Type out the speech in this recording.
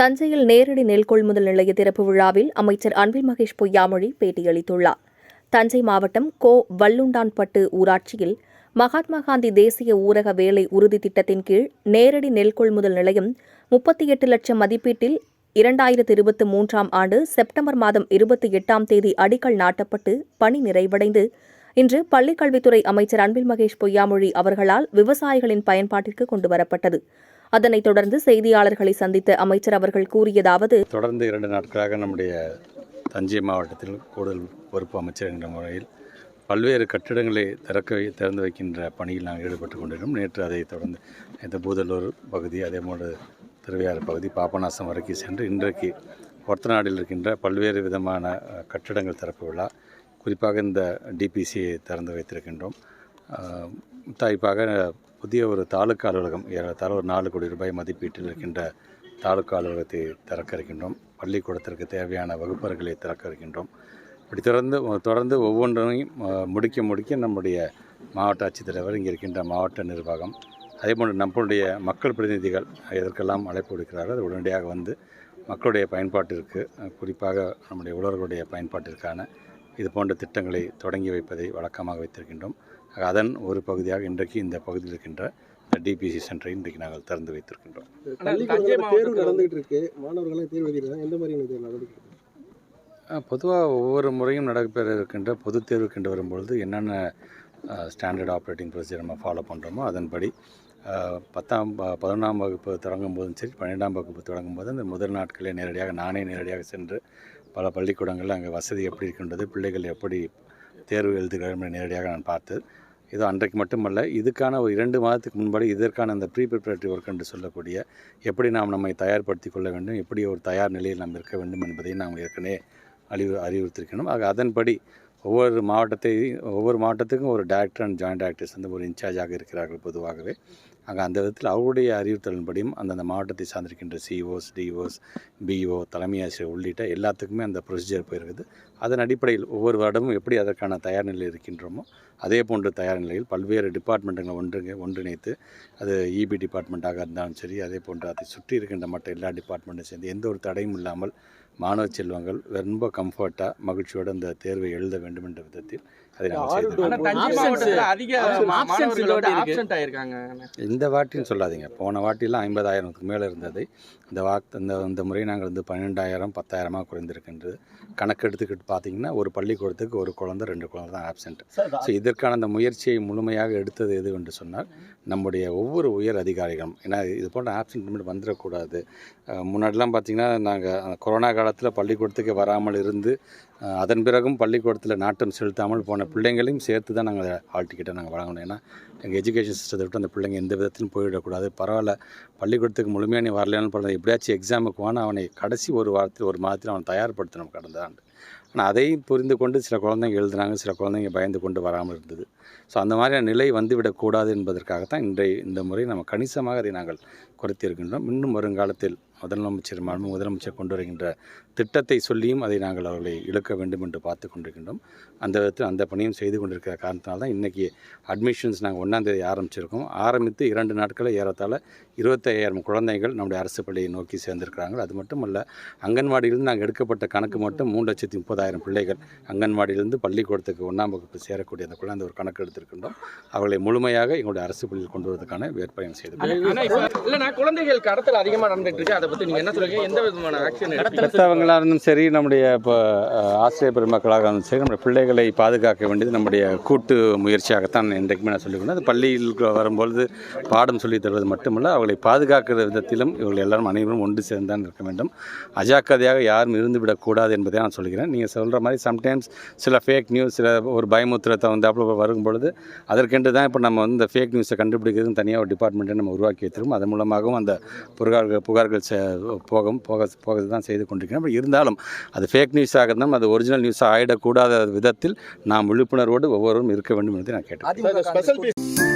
தஞ்சையில் நேரடி நெல் கொள்முதல் நிலைய திறப்பு விழாவில் அமைச்சர் அன்பில் மகேஷ் பொய்யாமொழி பேட்டியளித்துள்ளார். தஞ்சை மாவட்டம் கோ வல்லுண்டான்பட்டு ஊராட்சியில் மகாத்மா காந்தி தேசிய ஊரக வேலை உறுதி திட்டத்தின் கீழ் நேரடி நெல் கொள்முதல் நிலையம் முப்பத்தி எட்டு லட்சம் மதிப்பீட்டில் இரண்டாயிரத்து இருபத்தி மூன்றாம் ஆண்டு செப்டம்பர் மாதம் இருபத்தி எட்டாம் தேதி அடிக்கல் நாட்டப்பட்டு பணி நிறைவடைந்து இன்று பள்ளிக்கல்வித்துறை அமைச்சர் அன்பில் மகேஷ் பொய்யாமொழி அவர்களால் விவசாயிகளின் பயன்பாட்டிற்கு கொண்டுவரப்பட்டது. அதனைத் தொடர்ந்து செய்தியாளர்களை சந்தித்த அமைச்சர் அவர்கள் கூறியதாவது தொடர்ந்து இரண்டு நாட்களாக நம்முடைய தஞ்சை மாவட்டத்தில் கூடுதல் பொறுப்பு அமைச்சர் என்ற முறையில் பல்வேறு கட்டிடங்களை திறக்க திறந்து வைக்கின்ற பணியில் நாங்கள் ஈடுபட்டு கொண்டிருக்கிறோம். நேற்று அதை தொடர்ந்து இந்த பூதலூர் பகுதி அதே போன்று திருவையாறு பகுதி பாபநாசம் வரைக்கும் சென்று இன்றைக்கு ஒரத்தநாடில் இருக்கின்ற பல்வேறு விதமான கட்டிடங்கள் திறப்பு விழா குறிப்பாக இந்த டிபிசியை திறந்து வைத்திருக்கின்றோம். தாய்ப்பாக புதிய ஒரு தாலுக்கா அலுவலகம் ஏறத்தாழ ஒரு நாலு கோடி ரூபாய் மதிப்பீட்டில் இருக்கின்ற தாலுக்கா அலுவலகத்தை திறக்க இருக்கின்றோம். பள்ளிக்கூடத்திற்கு தேவையான வகுப்பறைகளை திறக்க இருக்கின்றோம். இப்படி தொடர்ந்து தொடர்ந்து ஒவ்வொன்றையும் முடிக்க முடிக்க நம்முடைய மாவட்ட ஆட்சித்தலைவர் இங்கே இருக்கின்ற மாவட்ட நிர்வாகம் அதேபோன்று நம்மளுடைய மக்கள் பிரதிநிதிகள் எதற்கெல்லாம் அழைப்பு விடுக்கிறார்கள் அது உடனடியாக வந்து மக்களுடைய பயன்பாட்டிற்கு குறிப்பாக நம்முடைய உழவர்களுடைய பயன்பாட்டிற்கான இது போன்ற திட்டங்களை தொடங்கி வைப்பதை வழக்கமாக வைத்திருக்கின்றோம். அதன் ஒரு பகுதியாக இன்றைக்கு இந்த பகுதியில் இருக்கின்ற டிபிசி சென்டரை இன்றைக்கு நாங்கள் திறந்து வைத்திருக்கின்றோம். தேர்வு நடந்துகிட்டு இருக்கு தேர்வு எந்த மாதிரியான தேர்வு பொதுவாக ஒவ்வொரு முறையும் நடைபெற இருக்கின்ற பொதுத் தேர்வுக்கென்று வரும்பொழுது என்னென்ன ஸ்டாண்டர்ட் ஆப்ரேட்டிங் ப்ரொசீஜர் நம்ம ஃபாலோ பண்ணுறோமோ அதன்படி பத்தாம் ப- பதினொன்றாம் வகுப்பு தொடங்கும் போதும் சரி பன்னெண்டாம் வகுப்பு தொடங்கும் போது அந்த முதல் நாட்களே நேரடியாக நானே நேரடியாக சென்று பல பள்ளிக்கூடங்களில் அங்கே வசதி எப்படி இருக்கின்றது பிள்ளைகள் எப்படி தேர்வு எழுதுகிறார்கள் நேரடியாக நான் பார்த்து இது அன்றைக்கு மட்டுமல்ல இதுக்கான ஒரு இரண்டு மாதத்துக்கு முன்பாடு இதற்கான அந்த ப்ரீ ப்ரிப்பரேட்டரி ஒர்க் என்று சொல்லக்கூடிய எப்படி நாம் நம்மை தயார்படுத்தி கொள்ள வேண்டும் எப்படி ஒரு தயார் நிலையில் நாம் இருக்க வேண்டும் என்பதை நாம் ஏற்கனவே அறிவு அறிவுறுத்திருக்கணும் ஆக அதன்படி ஒவ்வொரு மாவட்டத்தை ஒவ்வொரு மாவட்டத்துக்கும் ஒரு டேரக்டர் அண்ட் ஜாயின்ட் டேரக்டர்ஸ் வந்து ஒரு இன்சார்ஜாக இருக்கிறார்கள் பொதுவாகவே. அங்கே அந்த விதத்தில் அவருடைய அறிவுறுத்தலின்படியும் அந்தந்த மாவட்டத்தை சார்ந்திருக்கின்ற சிஓஸ் டிஓஸ் பிஓ தலைமை ஆசிரியர் உள்ளிட்ட எல்லாத்துக்குமே அந்த ப்ரொசீஜர் போயிருக்குது. அதன் அடிப்படையில் ஒவ்வொரு வருடமும் எப்படி அதற்கான தயார் நிலையில் இருக்கின்றோமோ அதே போன்ற தயார் நிலையில் பல்வேறு டிபார்ட்மெண்ட்டுகளை ஒன்று ஒன்றிணைத்து அது இபி டிபார்ட்மெண்ட்டாக இருந்தாலும் சரி அதே போன்று அதை சுற்றி இருக்கின்ற மற்ற எல்லா டிபார்ட்மெண்ட்டும் சேர்ந்து எந்த ஒரு தடையும் இல்லாமல் மாணவ செல்வங்கள் ரொம்ப கம்ஃபர்ட்டாக மகிழ்ச்சியோடு அந்த தேர்வை எழுத வேண்டும் என்ற விதத்தில் இந்த வாட்டின்னு சொல்லாதீங்க. போன வாட்டிலாம் ஐம்பதாயிரத்துக்கு மேலே இருந்தது. இந்த வாக்கு இந்த இந்த முறை நாங்கள் வந்து பன்னெண்டாயிரம் பத்தாயிரமாக குறைந்திருக்கின்றது. கணக்கு எடுத்துக்கிட்டு பார்த்தீங்கன்னா ஒரு பள்ளிக்கூடத்துக்கு ஒரு குழந்தை ரெண்டு குழந்தை தான் ஆப்சென்ட் ஸோ இதற்கான அந்த முயற்சியை முழுமையாக எடுத்தது எது என்று சொன்னால் நம்முடைய ஒவ்வொரு உயர் அதிகாரிகளும். ஏன்னா இது போன்ற ஆப்சென்ட் வந்துடக்கூடாது. முன்னாடிலாம் பார்த்தீங்கன்னா நாங்கள் கொரோனா காலத்தில் பள்ளிக்கூடத்துக்கு வராமல் இருந்து அதன் பிறகும் பள்ளிக்கூடத்தில் நாட்டம் செலுத்தாமல் போன பிள்ளைங்களையும் சேர்த்து தான் நாங்கள் ஹால் டிக்கெட்டை நாங்கள் வழங்கணும். ஏன்னா எங்கள் எஜுகேஷன் சிஸ்டத்தை விட்டு அந்த பிள்ளைங்க எந்த விதத்திலும் போயிடக்கூடாது. பரவாயில்ல பள்ளிக்கூடத்துக்கு முழுமையாக நீ வரலையான்னு பரவாயில்ல எப்படியாச்சும் எக்ஸாமுக்கு வான அவனை கடைசி ஒரு வாரத்தில் ஒரு மாதத்தில் அவனை தயார்படுத்தணும் கடந்த ஆண்டு. ஆனால் அதையும் புரிந்து கொண்டு சில குழந்தைங்க எழுதுனாங்க சில குழந்தைங்க பயந்து கொண்டு வராமல் இருந்தது. ஸோ அந்த மாதிரியான நிலை வந்துவிடக்கூடாது என்பதற்காகத்தான் இன்றைய இந்த முறை நம்ம கணிசமாக அதை நாங்கள் குறைத்திருக்கின்றோம். இன்னும் வருங்காலத்தில் முதலமைச்சர் முதலமைச்சர் கொண்டு வருகின்ற திட்டத்தை சொல்லியும் அதை நாங்கள் அவர்களை இழுக்க வேண்டும் என்று பார்த்து கொண்டிருக்கின்றோம். அந்த விதத்தில் அந்த பணியும் செய்து கொண்டிருக்கிற காரணத்தினால தான் இன்றைக்கி அட்மிஷன்ஸ் நாங்கள் ஒன்றாந்தேதி ஆரம்பிச்சிருக்கோம். ஆரம்பித்து இரண்டு நாட்களில் ஏறத்தால் இருபத்தையாயிரம் குழந்தைகள் நம்முடைய அரசு பள்ளியை நோக்கி சேர்ந்திருக்கிறாங்க அது மட்டும் அல்ல அங்கன்வாடியிலிருந்து நாங்கள் எடுக்கப்பட்ட கணக்கு மட்டும் மூணு லட்சத்தி முப்பதாயிரம் பிள்ளைகள் அங்கன்வாடியிலிருந்து பள்ளிக்கூடத்துக்கு ஒன்றாம் வகுப்பு சேரக்கூடிய அந்த குழந்தை ஒரு கணக்கு எடுத்திருக்கின்றோம். அவர்களை முழுமையாக எங்களுடைய அரசு பள்ளியில் கொண்டு வருவதற்கான வேட்பாயம் செய்து குழந்தைகள் கடத்தல் அதிகமாக நடந்துட்டு இருக்கு. அதை பற்றி நீங்கள் என்ன சொல்லுங்க எந்த விதமான ஆக்ஷன் பெற்றவங்களாக இருந்தும் சரி நம்முடைய இப்போ ஆசிரியர் பெருமக்களாக இருந்தும் சரி நம்முடைய பிள்ளைகளை பாதுகாக்க வேண்டியது நம்முடைய கூட்டு முயற்சியாகத்தான் என்றைக்குமே நான் சொல்லிக்கணும் அது பள்ளியில் வரும்பொழுது பாடம் சொல்லித் தருவது மட்டுமல்ல அவர்களை பாதுகாக்கிற விதத்திலும் இவர்கள் எல்லாரும் அனைவரும் ஒன்று சேர்ந்தான் இருக்க வேண்டும். அஜாக்கிரதையாக யாரும் இருந்து விடக்கூடாது என்பதை நான் சொல்கிறேன். நீங்கள் சொல்கிற மாதிரி சம்டைம்ஸ் சில ஃபேக் நியூஸ் சில ஒரு பயமுத்திரத்தை வந்து வரும் பொழுது அதற்கென்று தான் இப்போ நம்ம வந்து இந்த ஃபேக் நியூஸை கண்டுபிடிக்கிறதுன்னு தனியாக ஒரு டிபார்ட்மெண்ட்டை நம்ம உருவாக்கி வைத்திருக்கோம். அதன் மூலமாகவும் அந்த புகார்கள் புகார்கள் போகும் போக போக தான் செய்து கொண்டிருக்கிறோம் அப்படி இருந்தாலும் அது ஃபேக் நியூஸாக இருந்தாலும் அது ஒரிஜினல் நியூஸாக ஆகிடக்கூடாத விதத்தில் நாம் விழிப்புணர்வோடு ஒவ்வொருவரும் இருக்க வேண்டும் என்பதை நான் கேட்டேன்